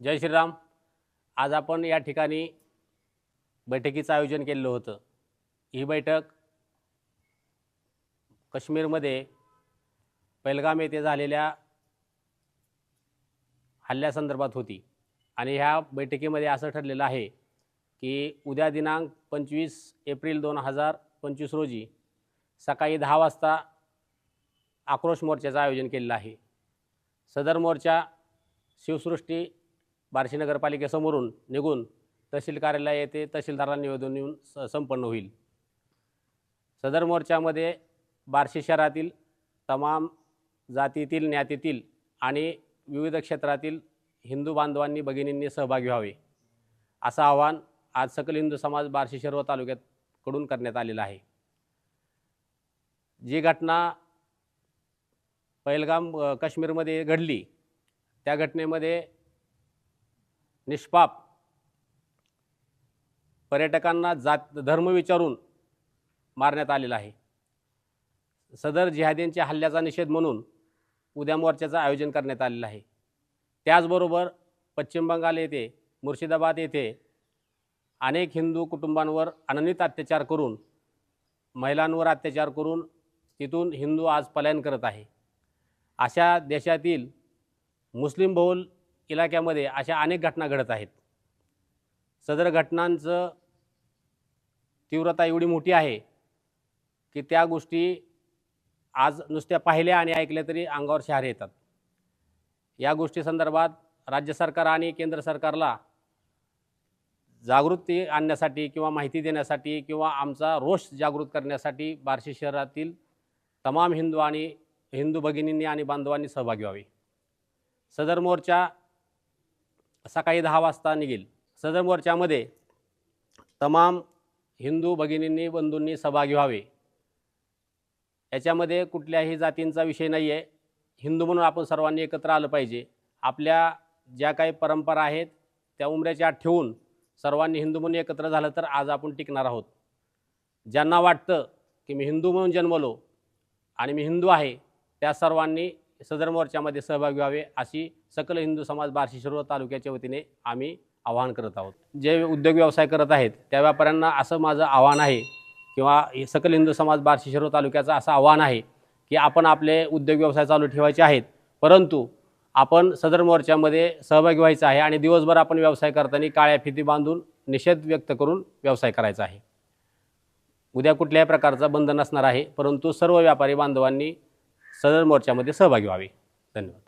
जय श्रीराम. आज आपण या ठिकाणी बैठकीचं आयोजन केलेलं होतं. ही बैठक काश्मीरमध्ये पैलगाम येथे झालेल्या हल्ल्यासंदर्भात होती. आणि ह्या बैठकीमध्ये असं ठरलेलं आहे की उद्या दिनांक पंचवीस एप्रिल दोन हजार पंचवीस रोजी सकाळी दहा वाजता आक्रोश मोर्चाचं आयोजन केलेलं आहे. सदर मोर्चा शिवसृष्टी बार्शी नगरपालिकेसमोरून निघून तहसील कार्यालय येथे तहसीलदाराला निवेदन येऊन स संपन्न होईल. सदर मोर्चामध्ये बार्शी शहरातील तमाम जातीतील ज्ञातीतील आणि विविध क्षेत्रातील हिंदू बांधवांनी भगिनींनी सहभागी व्हावे असं आवाहन आज सकल हिंदू समाज बार्शी शर्व तालुक्यातकडून करण्यात आलेलं आहे. जी घटना पहिलगाम काश्मीरमध्ये घडली त्या घटनेमध्ये निष्पाप. पर्यटकांना जात धर्म विचारून मारण्यात आलेला आहे. सदर जिहादींच्या हल्ल्याचा निषेध म्हणून उद्या मोर्चाचं आयोजन करण्यात आलेलं आहे. त्याचबरोबर पश्चिम बंगाल येथे मुर्शिदाबाद येथे अनेक हिंदू कुटुंबांवर अनन्वित अत्याचार करून महिलांवर अत्याचार करून तिथून हिंदू आज पलायन करत आहे. अशा देशातील मुस्लिम बहुल इलाक्यामध्ये अशा अनेक घटना घडत आहेत. सदर घटनांचं तीव्रता एवढी मोठी आहे की त्या गोष्टी आज नुसत्या पाहिल्या आणि ऐकल्या तरी अंगावर शहारे येतात. या गोष्टी संदर्भात राज्य सरकार आणि केंद्र सरकारला जागृती आणण्यासाठी किंवा माहिती देण्यासाठी किंवा आमचा रोष जागृत करण्यासाठी बार्शी शहरातील तमाम हिंदू आणि हिंदू भगिनींनी आणि बांधवांनी सहभागी व्हावे. सदर मोर्चा सकाळी दहा वाजता निघेल. सदर मोर्चामध्ये तमाम हिंदू भगिनींनी बंधूंनी सहभागी व्हावे. याच्यामध्ये कुठल्याही जातींचा विषय नाही आहे हिंदू म्हणून आपण सर्वांनी एकत्र आलं पाहिजे. आपल्या ज्या काही परंपरा आहेत त्या उमऱ्याच्या आत ठेवून सर्वांनी हिंदू म्हणून एकत्र झालं तर आज आपण टिकणार आहोत. ज्यांना वाटतं की मी हिंदू म्हणून जन्मलो आणि मी हिंदू आहे त्या सर्वांनी सदर मोर्चामध्ये सहभागी व्हावे अशी सकल हिंदू समाज बार्शी शिरोळ तालुक्याच्या वतीने आम्ही आवाहन करत आहोत. जे उद्योग व्यवसाय करत आहेत त्या व्यापाऱ्यांना असं माझं आव्हान आहे किंवा सकल हिंदू समाज बार्शी शिरोळ तालुक्याचं असं आव्हान आहे की आपण आपले उद्योग व्यवसाय चालू ठेवायचे आहेत परंतु आपण सदर मोर्चामध्ये सहभागी व्हायचं आहे आणि दिवसभर आपण व्यवसाय करताना काळ्या फिती बांधून निषेध व्यक्त करून व्यवसाय करायचा आहे. उद्या कुठल्याही प्रकारचा बंद नसणार आहे परंतु सर्व व्यापारी बांधवांनी सदर मोर्चामध्ये सहभागी व्हावे. धन्यवाद.